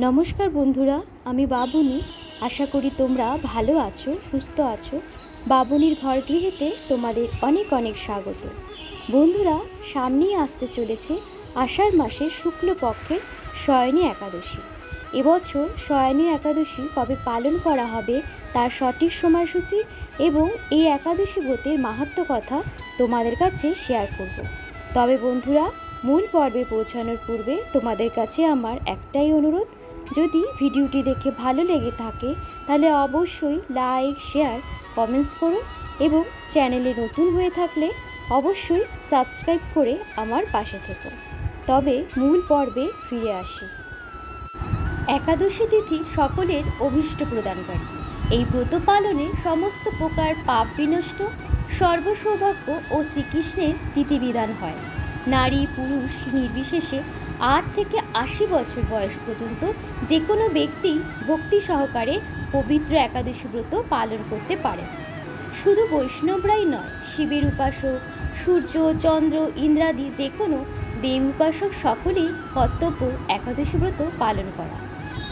নমস্কার বন্ধুরা, আমি বাবুনি। আশা করি তোমরা ভালো আছো, সুস্থ আছো। বাবুনির ঘর গৃহেতে তোমাদের অনেক অনেক স্বাগত। বন্ধুরা, সামনেই আসতে চলেছে আষাঢ় মাসের শুক্লপক্ষের শয়নী একাদশী। এবছর শয়নী একাদশী কবে পালন করা হবে তার সঠিক সময়সূচি এবং এই একাদশী ব্রতের মাহাত্ম কথা তোমাদের কাছে শেয়ার করব। তবে বন্ধুরা, মূল পর্বে পৌঁছানোর পূর্বে তোমাদের কাছে আমার একটাই অনুরোধ যদি ভিডিওটি দেখে ভালো লেগে থাকে, তাহলে অবশ্যই লাইক, শেয়ার, কমেন্টস করো এবং চ্যানেলে নতুন হয়ে থাকলে অবশ্যই সাবস্ক্রাইব করে আমার পাশে থেকো। তবে মূল পর্বে ফিরে আসি। একাদশী তিথি সকলের অভীষ্ট প্রদানকারী এই ব্রত পালনে সমস্ত প্রকার পাপ বিনষ্ট, সর্বসৌভাগ্য ও শ্রীকৃষ্ণের রীতিবিধান হয়। নারী, পুরুষ, নির্বিশেষে আট থেকে আশি বছর বয়স পর্যন্ত যে কোনো ব্যক্তি ভক্তি সহকারে পবিত্র একাদশী ব্রত পালন করতে পারে শুধু বৈষ্ণবরাই নয়, শিবের উপাসক, সূর্য, চন্দ্র, ইন্দ্রাদি যে কোনো দেব উপাসক সকলেই কর্তব্য একাদশী ব্রত পালন করা।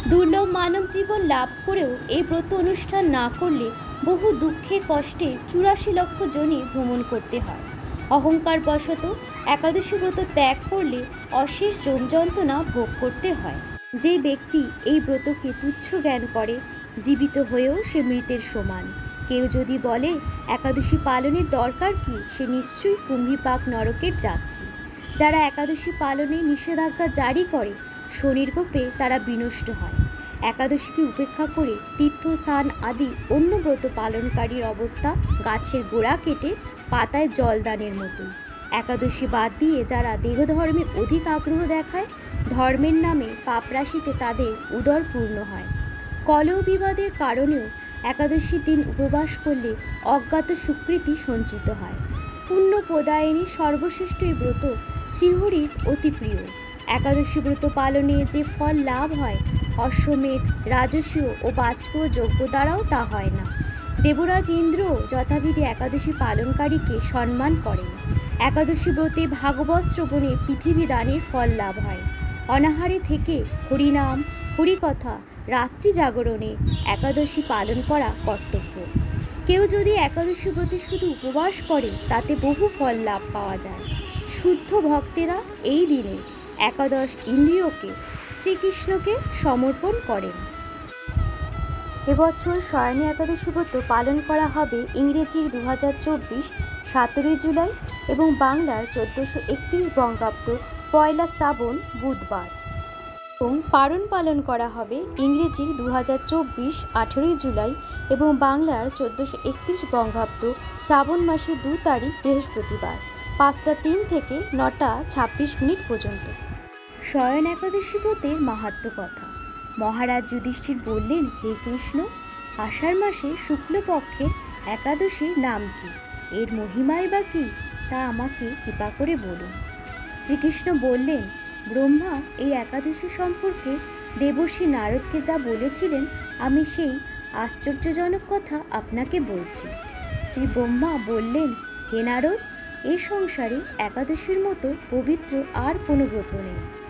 দুর্লভ মানব জীবন লাভ করেও এই ব্রত অনুষ্ঠান না করলে বহু দুঃখে, কষ্টে চুরাশি লক্ষ জনই ভ্রমণ করতে হয়। অহংকার বশত একাদশী ব্রত ত্যাগ করলে অশেষ যন্ত্রণা ভোগ করতে হয়। যে ব্যক্তি এই ব্রতকে তুচ্ছ জ্ঞান করে, জীবিত হয়েও সে মৃতের সমান। কেউ যদি বলে, একাদশী পালনের দরকার কি? সে নিশ্চয়ই কুম্ভীপাক নরকের যাত্রী। যারা একাদশী পালনে নিষেধাজ্ঞা জারি করে শনির কোপে তারা বিনষ্ট হয়। একাদশীকে উপেক্ষা করে তীর্থস্থান আদি অন্য ব্রত পালনকারীর অবস্থা গাছের গোড়া কেটে পাতায় জলদানের মতো। একাদশী বাদ দিয়ে যারা দেহধর্মে অধিক আগ্রহ দেখায়, ধর্মের নামে পাপরাশিতে তাদের উদর পূর্ণ হয়। কলহ বিবাদের কারণেও একাদশীর দিন উপবাস করলে অজ্ঞাত সুকৃতি সঞ্চিত হয়। পুণ্য প্রদায়নী সর্বশ্রেষ্ঠ এই ব্রত শ্রীহরির অতি প্রিয়। একাদশী ব্রত পালনে যে ফল লাভ হয় অশ্বমেধ রাজস্বীয় ও বাজপেয় যজ্ঞ দ্বারাও তা হয় না। দেবরাজ ইন্দ্র যথাবিধি একাদশী পালনকারীকে সম্মান করেন। একাদশী ব্রতে ভাগবত শ্রবণে পৃথিবী দানের ফল লাভ হয়। অনাহারে থেকে হরিনাম, হরিকথা, রাত্রি জাগরণে একাদশী পালন করা কর্তব্য। কেউ যদি একাদশী ব্রতে শুধু উপবাস করে, তাতে বহু ফল লাভ পাওয়া যায়। শুদ্ধ ভক্তেরা এই দিনে একাদশ ইন্দ্রিয়কে শ্রীকৃষ্ণকে সমর্পণ করেন। এবছর শয়নী একাদশী ব্রত পালন করা হবে ইংরেজির দু হাজার চব্বিশ, সতেরোই জুলাই এবং বাংলার চোদ্দোশো একত্রিশ বঙ্গাব্দ পয়লা শ্রাবণ বুধবার। এবং পারণ পালন করা হবে ইংরেজির দু হাজার চব্বিশ, আঠেরোই জুলাই এবং বাংলার চোদ্দোশো একত্রিশ বঙ্গাব্দ শ্রাবণ মাসের দু তারিখ বৃহস্পতিবার, পাঁচটা তিন থেকে নটা ছাব্বিশ মিনিট পর্যন্ত। শয়ন একাদশী ব্রতের মাহাত্ম কথা। মহারাজ যুধিষ্ঠির বললেন, হে কৃষ্ণ, আষাঢ় মাসে শুক্লপক্ষের একাদশীর নাম কি? এর মহিমাই বা কি? তা আমাকে কৃপা করে বলুন। শ্রীকৃষ্ণ বললেন, ব্রহ্মা, এই একাদশী সম্পর্কে দেবশ্রী নারদকে যা বলেছিলেন, আমি সেই আশ্চর্যজনক কথা আপনাকে বলছি। শ্রী ব্রহ্মা বললেন, হে নারদ এই সংসারে একাদশীর মতো পবিত্র আর কোনো ব্রত নেই।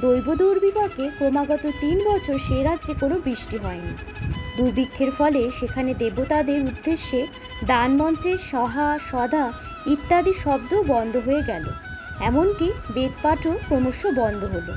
দৈব দুর্বিপাকে ক্রমাগত তিন বছর সে রাজ্যে কোনো বৃষ্টি হয়নি। দুর্ভিক্ষের ফলে সেখানে দেবতাদের উদ্দেশ্যে দান দানমন্ত্রের সহা, সদা ইত্যাদি শব্দ বন্ধ হয়ে গেল। এমনকি বেদপাঠও ক্রমশ বন্ধ হলো।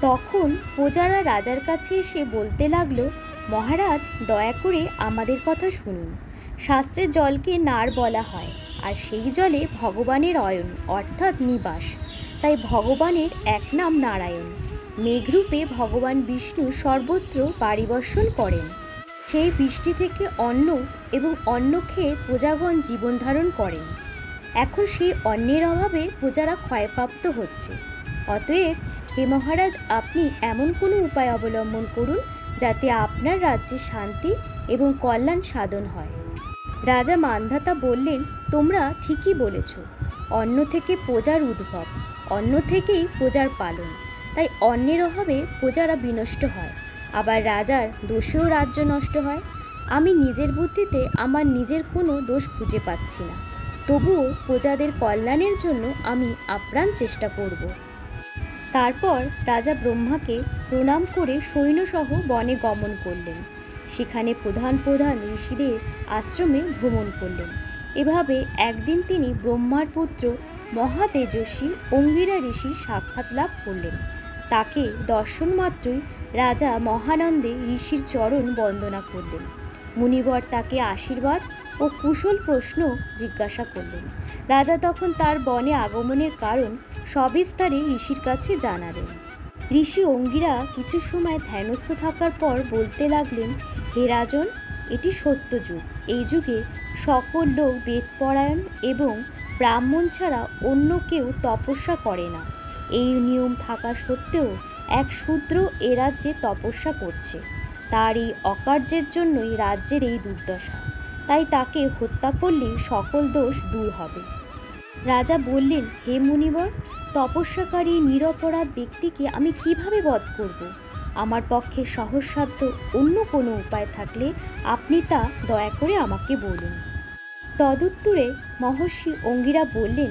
তখন প্রজারা রাজার কাছে এসে বলতে লাগল, মহারাজ, দয়া করে আমাদের কথা শুনুন। শাস্ত্রে জলকে নার বলা হয়, আর সেই জলে ভগবানের অয়ন, অর্থাৎ নিবাস। তাই ভগবানের এক নাম নারায়ণ। মেঘরূপে ভগবান বিষ্ণু সর্বত্র বাড়িবর্ষণ করেন। সেই বৃষ্টি থেকে অন্ন এবং অন্ন খেয়ে প্রজাগণ জীবন ধারণ করেন। এখন সেই অন্নের অভাবে প্রজারা ক্ষয়প্রাপ্ত হচ্ছে। অতএব হে মহারাজ, আপনি এমন কোনো উপায় অবলম্বন করুন যাতে আপনার রাজ্যে শান্তি এবং কল্যাণ সাধন হয়। রাজা মান্ধাতা বললেন, তোমরা ঠিকই বলেছ। অন্ন থেকে প্রজার উদ্ভব। অন্ন থেকেই প্রজার পালন। তাই অন্যের অভাবে প্রজারা বিনষ্ট হয়। আবার রাজার দোষেও রাজ্য নষ্ট হয়। আমি নিজের বুদ্ধিতে আমার নিজের কোনো দোষ খুঁজে পাচ্ছি না। তবুও প্রজাদের কল্যাণের জন্য আমি আপ্রাণ চেষ্টা করব। তারপর রাজা ব্রহ্মাকে প্রণাম করে সৈন্যসহ বনে গমন করলেন। সেখানে প্রধান প্রধান ঋষিদের আশ্রমে ভ্রমণ করলেন। এভাবে একদিন তিনি ব্রহ্মার পুত্র মহাতেজস্বী অঙ্গিরা ঋষির সাক্ষাৎ লাভ করলেন। তাকে দর্শন মাত্রই রাজা মহানন্দে ঋষির চরণ বন্দনা করলেন। মুনিবর তাকে আশীর্বাদ ও কুশল প্রশ্ন জিজ্ঞাসা করলেন। রাজা তখন তার বনে আগমনের কারণ সবিস্তারে ঋষির কাছে জানালেন। ঋষি অঙ্গিরা কিছু সময় ধ্যানস্থ থাকার পর বলতে লাগলেন, হে রাজন এটি সত্য যুগ। এই যুগে সকল লোক বেদপরায়ণ এবং ব্রাহ্মণ ছাড়া অন্য কেউ তপস্যা করে না। এই নিয়ম থাকা সত্ত্বেও এক শূদ্র এ রাজ্যে তপস্যা করছে। তার এই অকার্যের জন্যই রাজ্যের এই দুর্দশা। তাই তাকে হত্যা করলেই সকল দোষ দূর হবে। রাজা বললেন, হে মুনিবর, তপস্যাকারী নিরপরাধ ব্যক্তিকে আমি কীভাবে বধ করব? আমার পক্ষে সহজসাধ্য অন্য কোনো উপায় থাকলে আপনি তা দয়া করে আমাকে বলুন। তদুত্তরে মহর্ষি অঙ্গিরা বললেন,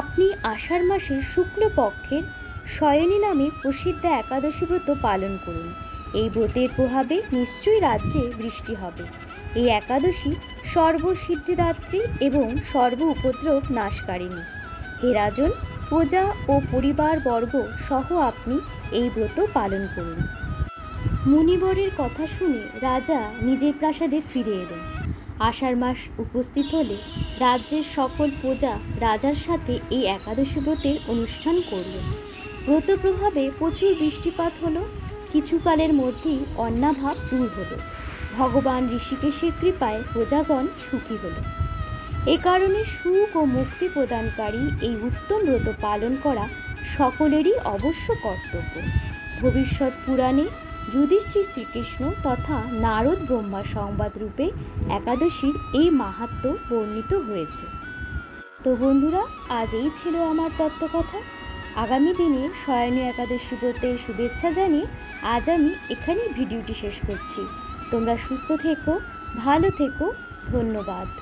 আপনি আষাঢ় মাসের শুক্লপক্ষের শয়নী নামে প্রসিদ্ধ একাদশী ব্রত পালন করুন। এই ব্রতের প্রভাবে নিশ্চয়ই রাজ্যে বৃষ্টি হবে। এই একাদশী সর্বসিদ্ধিদাত্রী এবং সর্ব উপদ্রব নাশকারিণী। হে রাজন প্রজা ও পরিবারবর্গ সহ আপনি এই ব্রত পালন করুন। মুনিবরের কথা শুনে রাজা নিজের প্রাসাদে ফিরে এলেন। আষাঢ় মাস উপস্থিত হলে রাজ্যের সকল প্রজা রাজার সাথে এই একাদশী ব্রতের অনুষ্ঠান করলেন। ব্রত প্রভাবে প্রচুর বৃষ্টিপাত হলো। কিছুকালের মধ্যেই অন্নাভাব দূর হলো। ভগবান ঋষিকেশের কৃপায় প্রজাগণ সুখী হলো এ কারণে সুখ ও মুক্তি প্রদানকারী এই উত্তম ব্রত পালন করা সকলেরই অবশ্য কর্তব্য। ভবিষ্যৎ পুরাণে যুধিষ্ঠির শ্রীকৃষ্ণ তথা নারদ ব্রহ্মা সংবাদ রূপে একাদশীর এই মাহাত্ম্য বর্ণিত হয়েছে। তো বন্ধুরা, আজ এই ছিল আমার তত্ত্বকথা। আগামী দিনে শয়নী একাদশী ব্রতের শুভেচ্ছা জানিয়ে আজ আমি এখানেই ভিডিওটি শেষ করছি। তোমরা সুস্থ থেকো, ভালো থেকো, ধন্যবাদ।